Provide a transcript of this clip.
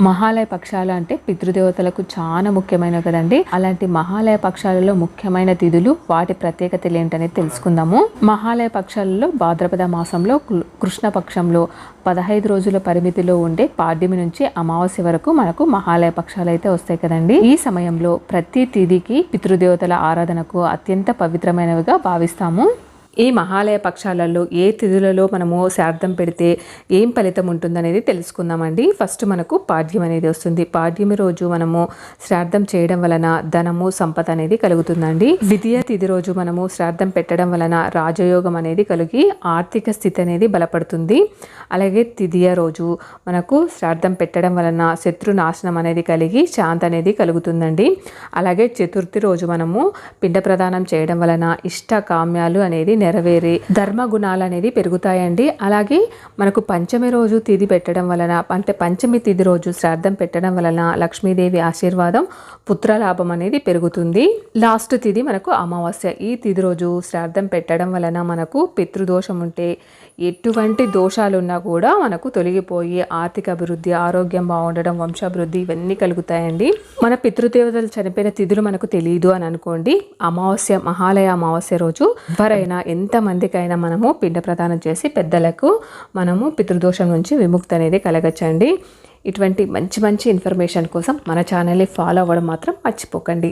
మహాలయ పక్షాలు అంటే పితృదేవతలకు చాలా ముఖ్యమైనవి కదండి. అలాంటి మహాలయ పక్షాలలో ముఖ్యమైన తిథులు వాటి ప్రత్యేకతలు ఏంటనేది తెలుసుకుందాము. మహాలయ పక్షాలలో భాద్రపద మాసంలో కృ- కృష్ణ పక్షంలో పదహైదు రోజుల పరిమితిలో ఉండే పాడ్యమి నుంచి అమావాస్య వరకు మనకు మహాలయ పక్షాలు అయితే వస్తాయి కదండి. ఈ సమయంలో ప్రతి తిథికి పితృదేవతల ఆరాధనకు అత్యంత పవిత్రమైనవిగా భావిస్తాము. ఈ మహాలయ పక్షాలలో ఏ తిథులలో మనము శార్థం పెడితే ఏం ఫలితం ఉంటుందనేది తెలుసుకుందామండి. ఫస్ట్ మనకు పాడ్యం అనేది వస్తుంది. పాడ్యమి రోజు మనము శ్రాద్ధం చేయడం వలన ధనము సంపద అనేది కలుగుతుందండి. ద్వితీయ తిథి రోజు మనము శ్రాద్ధం పెట్టడం వలన రాజయోగం అనేది కలిగి ఆర్థిక స్థితి అనేది బలపడుతుంది. అలాగే తిథియ రోజు మనకు శ్రాద్ధం పెట్టడం వలన శత్రు నాశనం అనేది కలిగి శాంతి అనేది కలుగుతుందండి. అలాగే చతుర్థి రోజు మనము పిండ ప్రదానం చేయడం వలన ఇష్ట కామ్యాలు అనేది నెరవేరి ధర్మ గుణాలు అనేది పెరుగుతాయండి. అలాగే మనకు పంచమి రోజు తిథి పెట్టడం వలన అంటే పంచమి తిథి రోజు శ్రాద్ధం పెట్టడం వలన లక్ష్మీదేవి ఆశీర్వాదం పుత్రలాభం అనేది పెరుగుతుంది. లాస్ట్ తిథి మనకు అమావాస్య. ఈ తిథి రోజు శ్రాద్ధం పెట్టడం వలన మనకు పితృదోషం ఉంటే ఎటువంటి దోషాలున్నా కూడా మనకు తొలగిపోయి ఆర్థిక అభివృద్ధి ఆరోగ్యం బాగుండడం వంశాభివృద్ధి ఇవన్నీ కలుగుతాయండి. మన పితృదేవతలు చనిపోయిన తిథులు మనకు తెలియదు అని అనుకోండి. అమావాస్య మహాలయ అమావాస్య రోజు ఎవరైనా ఎంతమందికైనా మనము పిండ ప్రదానం చేసి పెద్దలకు మనము పితృదోషం నుంచి విముక్తి అనేది కలగచ్చండి. ఇటువంటి మంచి మంచి ఇన్ఫర్మేషన్ కోసం మన ఛానల్ని ఫాలో అవ్వడం మాత్రం మర్చిపోకండి.